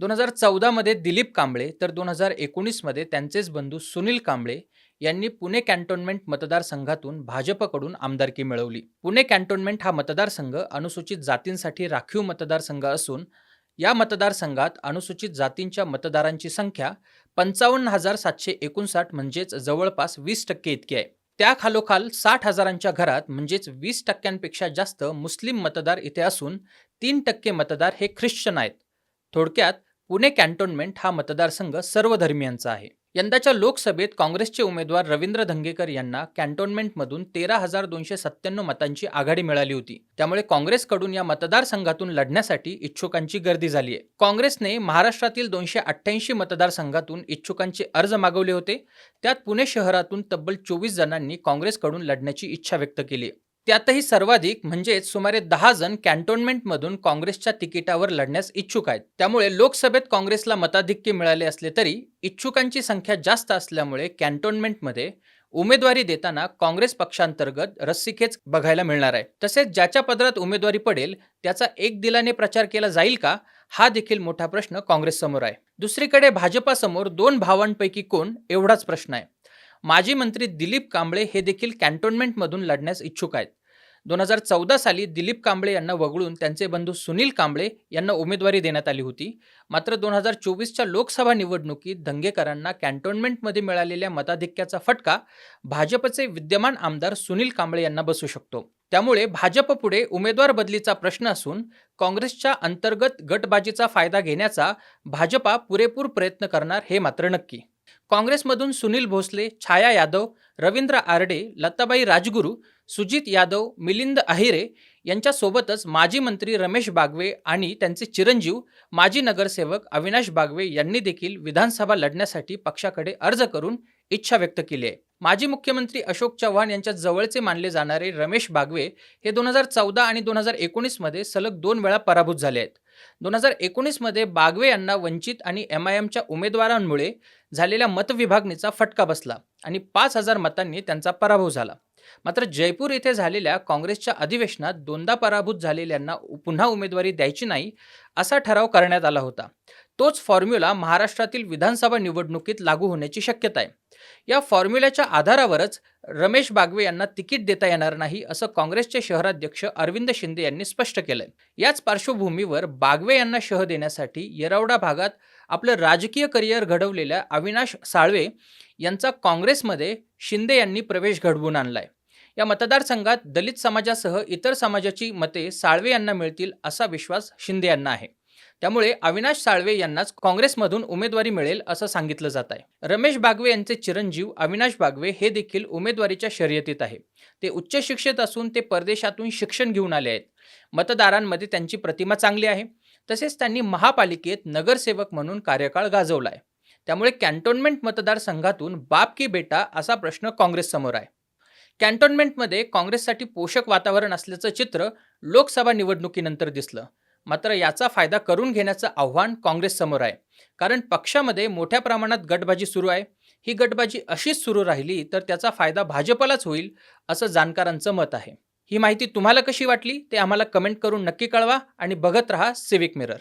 दोन हजार चौदामध्ये दिलीप कांबळे तर दोन हजार एकोणीसमध्ये त्यांचेच बंधू सुनील कांबळे यांनी पुणे कॅन्टोन्मेंट मतदारसंघातून भाजपकडून आमदारकी मिळवली. पुणे कॅन्टोन्मेंट हा मतदारसंघ अनुसूचित जातींसाठी राखीव मतदारसंघ असून या मतदारसंघात अनुसूचित जातींच्या मतदारांची संख्या पंचावन्न हजार सातशे एकोणसाठ म्हणजेच जवळपास वीस टक्के इतकी आहे. त्या खालोखाल साठ हजारांच्या घरात म्हणजेच वीस टक्क्यांपेक्षा जास्त मुस्लिम मतदार इथे असून तीन टक्के मतदार हे ख्रिश्चन आहेत. थोडक्यात पुणे कॅन्टोन्मेंट हा मतदारसंघ सर्व धर्मियांचा आहे. यंदाच्या लोकसभेत काँग्रेसचे उमेदवार रवींद्र धंगेकर यांना कॅन्टोन्मेंटमधून तेरा हजार दोनशे सत्त्याण्णव मतांची आघाडी मिळाली होती. त्यामुळे काँग्रेसकडून या मतदारसंघातून लढण्यासाठी इच्छुकांची गर्दी झाली आहे. काँग्रेसने महाराष्ट्रातील दोनशे अठ्ठ्याऐंशी मतदारसंघातून इच्छुकांचे अर्ज मागवले होते. त्यात पुणे शहरातून तब्बल चोवीस जणांनी काँग्रेसकडून लढण्याची इच्छा व्यक्त केली आहे. त्यातही सर्वाधिक म्हणजेच सुमारे दहा जण कॅन्टोन्मेंटमधून काँग्रेसच्या तिकिटावर लढण्यास इच्छुक आहेत. त्यामुळे लोकसभेत काँग्रेसला मताधिक्य मिळाले असले तरी इच्छुकांची संख्या जास्त असल्यामुळे कॅन्टोन्मेंटमध्ये उमेदवारी देताना काँग्रेस पक्षांतर्गत रस्सीखेच बघायला मिळणार आहे. तसेच ज्याच्या पदरात उमेदवारी पडेल त्याचा एक दिलाने प्रचार केला जाईल का? हा देखील मोठा प्रश्न काँग्रेससमोर आहे. दुसरीकडे भाजपासमोर दोन भावांपैकी कोण? एवढाच प्रश्न आहे. माजी मंत्री दिलीप कांबळे हे देखील कॅन्टोन्मेंटमधून लढण्यास इच्छुक आहेत. दोन हजार चौदा साली दिलीप कांबळे यांना वगळून त्यांचे बंधू सुनील कांबळे यांना उमेदवारी देण्यात आली होती. मात्र दोन हजार चोवीसच्या लोकसभा निवडणुकीत दंगेकरांना कॅन्टोन्मेंटमध्ये मिळालेल्या मताधिक्याचा फटका भाजपचे विद्यमान आमदार सुनील कांबळे यांना बसू शकतो. त्यामुळे भाजपपुढे उमेदवार बदलीचा प्रश्न असून काँग्रेसच्या अंतर्गत गटबाजीचा फायदा घेण्याचा भाजपा पुरेपूर प्रयत्न करणार हे मात्र नक्की. काँग्रेसमधून सुनील भोसले छाया यादव रवींद्र आरडे लताबाई राजगुरू सुजित यादव मिलिंद अहिरे यांच्यासोबतच माजी मंत्री रमेश बागवे आणि त्यांचे चिरंजीव माजी नगरसेवक अविनाश बागवे यांनी देखील विधानसभा लढण्यासाठी पक्षाकडे अर्ज करून इच्छा व्यक्त केली आहे. माजी मुख्यमंत्री अशोक चव्हाण यांच्या जवळचे मानले जाणारे रमेश बागवे हे दोन हजार चौदा आणि दोन हजार एकोणीसमध्ये सलग दोन वेळा पराभूत झाले आहेत. दोन हजार एकोणीसमध्ये बागवे यांना वंचित आणि एम आय एमच्या उमेदवारांमुळे झालेल्या मतविभागणीचा फटका बसला आणि पाच हजार मतांनी त्यांचा पराभव झाला. मात्र जयपूर येथे झालेल्या काँग्रेसच्या अधिवेशनात दोनदा पराभूत झालेल्यांना पुन्हा उमेदवारी द्यायची नाही असा ठराव करण्यात आला होता. तोच फॉर्म्युला महाराष्ट्रातील विधानसभा निवडणुकीत लागू होण्याची शक्यता आहे. या फॉर्म्युल्याच्या आधारावरच रमेश बागवे यांना तिकीट देता येणार नाही असं काँग्रेसचे शहराध्यक्ष अरविंद शिंदे यांनी स्पष्ट केलंय. याच पार्श्वभूमीवर बागवे यांना शह देण्यासाठी येरवडा भागात आपलं राजकीय करिअर घडवलेल्या अविनाश साळवे यांचा काँग्रेसमध्ये शिंदे यांनी प्रवेश घडवून आणलाय. या मतदारसंघात दलित समाजासह इतर समाजाची मते साळवे यांना मिळतील असा विश्वास शिंदे यांना आहे. त्यामुळे अविनाश साळवे यांनाच काँग्रेसमधून उमेदवारी मिळेल असं सांगितलं जात आहे. रमेश बागवे यांचे चिरंजीव अविनाश बागवे हे देखील उमेदवारीच्या शर्यतीत आहे. ते उच्च शिक्षित असून ते परदेशातून शिक्षण घेऊन आले आहेत. मतदारांमध्ये त्यांची प्रतिमा चांगली आहे. तसेच त्यांनी महापालिकेत नगरसेवक म्हणून कार्यकाळ गाजवला आहे त्यामुळे कॅन्टोन्मेंट मतदारसंघातून बाप की बेटा असा प्रश्न काँग्रेससमोर आहे. कॅन्टोन्मेंटमध्ये काँग्रेससाठी पोषक वातावरण असल्याचं चित्र लोकसभा निवडणुकीनंतर दिसलं. मात्र याचा फायदा करून घेण्याचं आव्हान काँग्रेससमोर आहे. कारण पक्षामध्ये मोठ्या प्रमाणात गटबाजी सुरू आहे. ही गटबाजी अशीच सुरू राहिली तर त्याचा फायदा भाजपलाच होईल असं जाणकारांचं मत आहे. ही माहिती तुम्हाला कशी वाटली ते आम्हाला कमेंट करून नक्की कळवा आणि बघत रहा सिविक मिरर